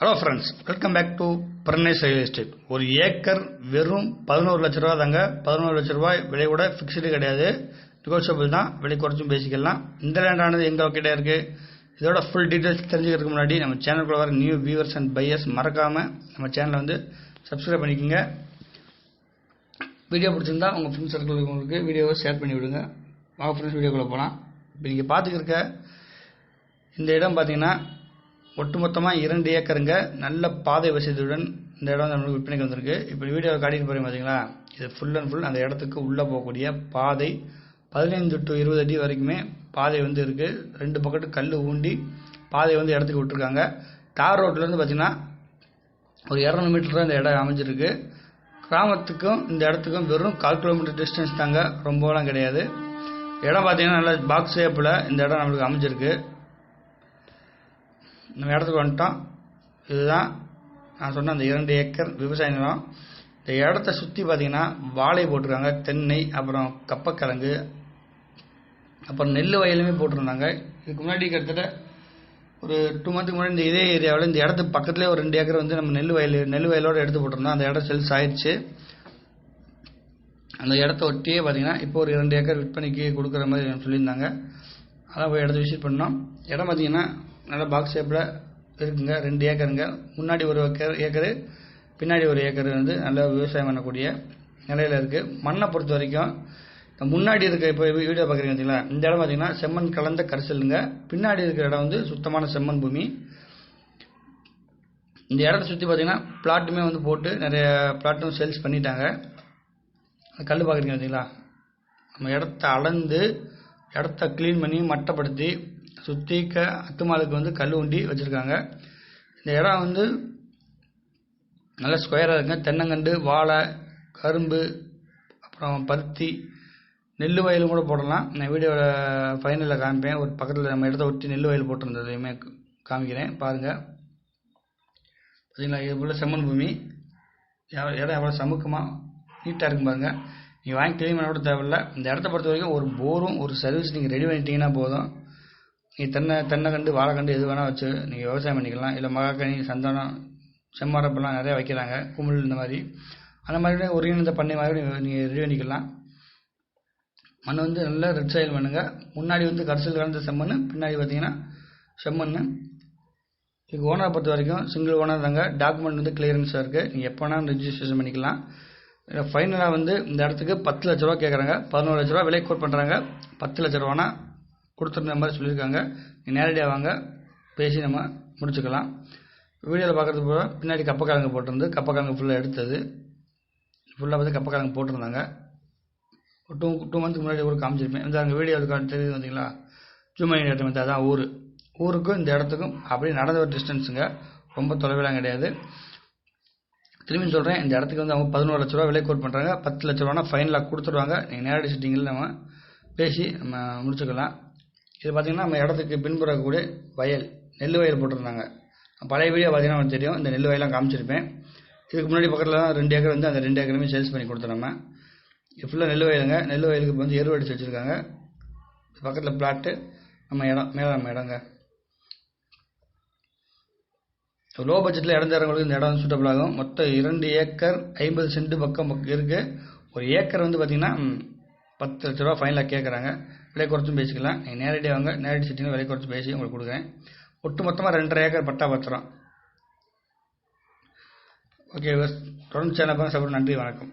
Hello friends welcome back to Barnes real estate ஒரு acre வெறும் பதினோரு லட்ச ரூபா தாங்க. பதினோரு லட்ச ரூபாய் விலை கூட ஃபிக்ஸ்டு கிடையாது. நெகோஷியபிள் தான். விலை குறைச்சும் பேசிக்கலாம். இந்த லேண்டானது எங்கே கிட்டே இருக்குது இதோட ஃபுல் டீட்டெயில்ஸ் தெரிஞ்சுக்கிறதுக்கு முன்னாடி நம்ம சேனலுக்குள்ள வர நியூ வியூவர்ஸ் அண்ட் பையர்ஸ் மறக்காமல் நம்ம சேனலை வந்து சப்ஸ்கிரைப் பண்ணிக்கோங்க. வீடியோ பிடிச்சிருந்தா உங்கள் ஃப்ரெண்ட்ஸ் சர்க்கிளுக்கு வீடியோவை ஷேர் பண்ணி விடுங்க. வாங்க ஃப்ரெண்ட்ஸ் வீடியோக்குள்ளே போகலாம் இப்போ நீங்கள் பார்த்துக்கிருக்க இந்த இடம் பார்த்தீங்கன்னா ஒட்டுமொத்தமாக இரண்டு ஏக்கருங்க நல்ல பாதை வசதியுடன் இந்த இடம் நம்மளுக்கு விற்பனைக்கு வந்திருக்கு. இப்போ வீடியோவை காட்டிட்டு போகிறீங்க பார்த்தீங்களா இது ஃபுல் அண்ட் ஃபுல் அந்த இடத்துக்கு உள்ளே போகக்கூடிய பாதை பதினைந்து டு இருபது அடி வரைக்குமே பாதை வந்து இருக்குது ரெண்டு பக்கத்து கல் ஊண்டி பாதை வந்து இடத்துக்கு விட்டுருக்காங்க. தார் ரோட்லேருந்து பார்த்தீங்கன்னா ஒரு இரநூறு மீட்டர் தான் இந்த இடம் அமைஞ்சிருக்கு. கிராமத்துக்கும் இந்த இடத்துக்கும் வெறும் கால் கிலோமீட்டர் டிஸ்டன்ஸ் தாங்க ரொம்பலாம் கிடையாது. இடம் பார்த்தீங்கன்னா நல்லா பாக்ஸ் ஷேப்பில் இந்த இடம் நம்மளுக்கு அமைஞ்சிருக்கு. நம்ம இடத்துக்கு வந்துட்டோம். இதுதான் நான் சொன்ன அந்த இரண்டு ஏக்கர் விவசாய நிலம். இந்த இடத்த சுற்றி பார்த்தீங்கன்னா வாழை போட்டிருக்காங்க தென்னை அப்புறம் கப்பக்கிழங்கு அப்புறம் நெல் வயலுமே போட்டிருந்தாங்க. இதுக்கு முன்னாடி கிட்டத்தட்ட ஒரு டூ மந்த்துக்கு முன்னாடி இந்த இதே ஏரியாவில் இந்த இடத்துக்கு பக்கத்துலேயே ஒரு ரெண்டு ஏக்கர் வந்து நம்ம நெல் வயல் நெல் வயலோடு எடுத்து போட்டிருந்தோம். அந்த இடம் செல்ஸ் ஆயிடுச்சு அந்த இடத்த ஒட்டியே பார்த்தீங்கன்னா இப்போ ஒரு இரண்டு ஏக்கர் விற்பனைக்கு கொடுக்குற மாதிரி சொல்லியிருந்தாங்க. அதான் போய் இடத்த விசிட் பண்ணோம். இடம் பார்த்தீங்கன்னா நல்ல பாக்ஸ் ஷேப்பில் இருக்குங்க. ரெண்டு ஏக்கருங்க. முன்னாடி ஒரு ஏக்கர் ஏக்கரு பின்னாடி ஒரு ஏக்கர் வந்து நல்ல விவசாயம் பண்ணக்கூடிய நிலையில் இருக்குது மண்ணை பொறுத்த வரைக்கும் முன்னாடி இருக்க இப்போ வீடியோ பார்க்குறீங்க பார்த்தீங்களா இந்த இடம் பார்த்தீங்கன்னா செம்மண் கலந்த கரிசலுங்க. பின்னாடி இருக்கிற இடம் வந்து சுத்தமான செம்மண் பூமி. இந்த இடத்த சுற்றி பார்த்தீங்கன்னா பிளாட்டுமே வந்து போட்டு நிறைய பிளாட்டும் சேல்ஸ் பண்ணிட்டாங்க. கல் பார்க்குறீங்க பார்த்தீங்களா நம்ம இடத்த அளந்து இடத்த க்ளீன் பண்ணி மட்டப்படுத்தி சுற்றி க அத்துமாலுக்கு வந்து கல் உண்டி வச்சுருக்காங்க. இந்த இடம் வந்து நல்லா ஸ்கொயராக இருக்குங்க. தென்னங்கண்டு வாழை கரும்பு அப்புறம் பருத்தி நெல் வயலும் கூட போடலாம். நான் வீடியோவில் ஃபைனலில் காமிப்பேன். ஒரு பக்கத்தில் நம்ம இடத்த ஒட்டி நெல் வயல் போட்டிருந்ததையுமே காமிக்கிறேன். பாருங்கள் பார்த்தீங்களா இது போல் செம்மன் பூமி. இடம் எவ்வளோ சமுக்கமாக நீட்டாக இருக்கும் பாருங்கள் நீங்கள் வாங்கி க்ளீன் பண்ண கூட தேவையில்ல. இந்த இடத்த பொறுத்த வரைக்கும் ஒரு போரும் ஒரு சர்வீஸ் நீங்கள் ரெடி பண்ணிட்டீங்கன்னா போதும். நீங்கள் தென்னை தென்னை கண்டு வாழைக்கண்டு எது வேணால் வச்சு நீங்கள் விவசாயம் பண்ணிக்கலாம். இல்லை மகாக்கனி சந்தனம் செம்மரப்பெல்லாம் நிறையா வைக்கிறாங்க குமிழ் இந்த மாதிரி. அந்த மாதிரி ஒருங்கிணைந்த பண்ணை மாதிரி நீங்கள் ரெடி பண்ணிக்கலாம். மண் வந்து நல்லா ரெட் சாயில் பண்ணுங்கள் முன்னாடி வந்து கடைசியில் கலந்த செம்மண் பின்னாடி பார்த்தீங்கன்னா செம்மண் இதுக்கு ஓனரை பொறுத்த வரைக்கும் சிங்கிள் ஓனர் தாங்க. டாக்குமெண்ட் வந்து கிளியரன்ஸாக இருக்குது நீங்கள் எப்போ வேணாலும் ரெஜிஸ்ட்ரேஷன் பண்ணிக்கலாம். ஃபைனலாக வந்து இந்த இடத்துக்கு பத்து லட்ச ரூபா கேட்குறாங்க பதினோரு லட்ச ரூபா விலை கோட் பண்ணுறாங்க பத்து லட்ச ரூபானா கொடுத்துருந்த மாதிரி சொல்லியிருக்காங்க. நீ நேரடியாக வாங்க. பேசி நம்ம முடிச்சுக்கலாம். வீடியோவில் பார்க்குறது போல பின்னாடி கப்பக்கிழங்கு போட்டிருந்து கப்பக்கிழங்கு ஃபுல்லாக எடுத்தது. ஃபுல்லாக வந்து கப்பக்கிழங்கு போட்டிருந்தாங்க. ஒரு டூ டூ மந்த்துக்கு முன்னாடி ஒரு காமிச்சிருப்பேன். இந்த அங்கே வீடியோ தெரியுது பார்த்தீங்களா ஜூமனி இடத்துல வந்து அதான் ஊர். ஊருக்கும் இந்த இடத்துக்கும் அப்படியே நடந்த ஒரு டிஸ்டன்ஸுங்க ரொம்ப தொலைவிலாம் கிடையாது. திரும்பி சொல்கிறேன் இந்த இடத்துக்கு வந்து அவங்க பதினோரு லட்ச ரூபா விலை கோட் பண்ணுறாங்க பத்து லட்ச ரூபானா ஃபைனலாக கொடுத்துருவாங்க நீங்கள் நேரடி சிட்டிங்கில் நம்ம பேசி நம்ம முடிச்சுக்கலாம். இது பார்த்திங்கன்னா நம்ம இடத்துக்கு பின்புறக்கூடிய வயல் நெல் வயல் போட்டிருந்தாங்க. பழைய வீடியோ பார்த்தீங்கன்னா உங்களுக்கு தெரியும். இந்த நெல் வயலாம் காமிச்சிருப்பேன். இதுக்கு முன்னாடி பக்கத்தில் தான் ரெண்டு ஏக்கர் வந்து அந்த ரெண்டு ஏக்கருமே சேல்ஸ் பண்ணி கொடுத்தோம் நம்ம. இது ஃபுல்லாக நெல் வயலுங்க. நெல் வயலுக்கு வந்து எருவு அடிச்சு வச்சுருக்காங்க. பக்கத்தில் பிளாட்டு நம்ம இடம் மேலே நம்ம இடங்க. லோ பட்ஜெட்டில் இடம் தரவங்களுக்கு இந்த இடம் சூட்டபிள் ஆகும். மொத்தம் இரண்டு ஏக்கர் ஐம்பது சென்ட் பக்கம் இருக்குது ஒரு ஏக்கர் வந்து பார்த்திங்கன்னா பத்து லட்ச ரூபா ஃபைனலாக கேட்குறாங்க விலை குறைச்சும் பேசிக்கலாம். நீங்கள் நேரடியாக வாங்க. நேரடி சிட்டிங்க விலை குறைச்சி பேசி உங்களுக்கு கொடுக்குறேன். ஒட்டு மொத்தமாக ரெண்டரை ஏக்கர் பட்டா பத்திரம். ஓகே தொடர்ந்து சேனல் சப்போர்ட் நன்றி வணக்கம்.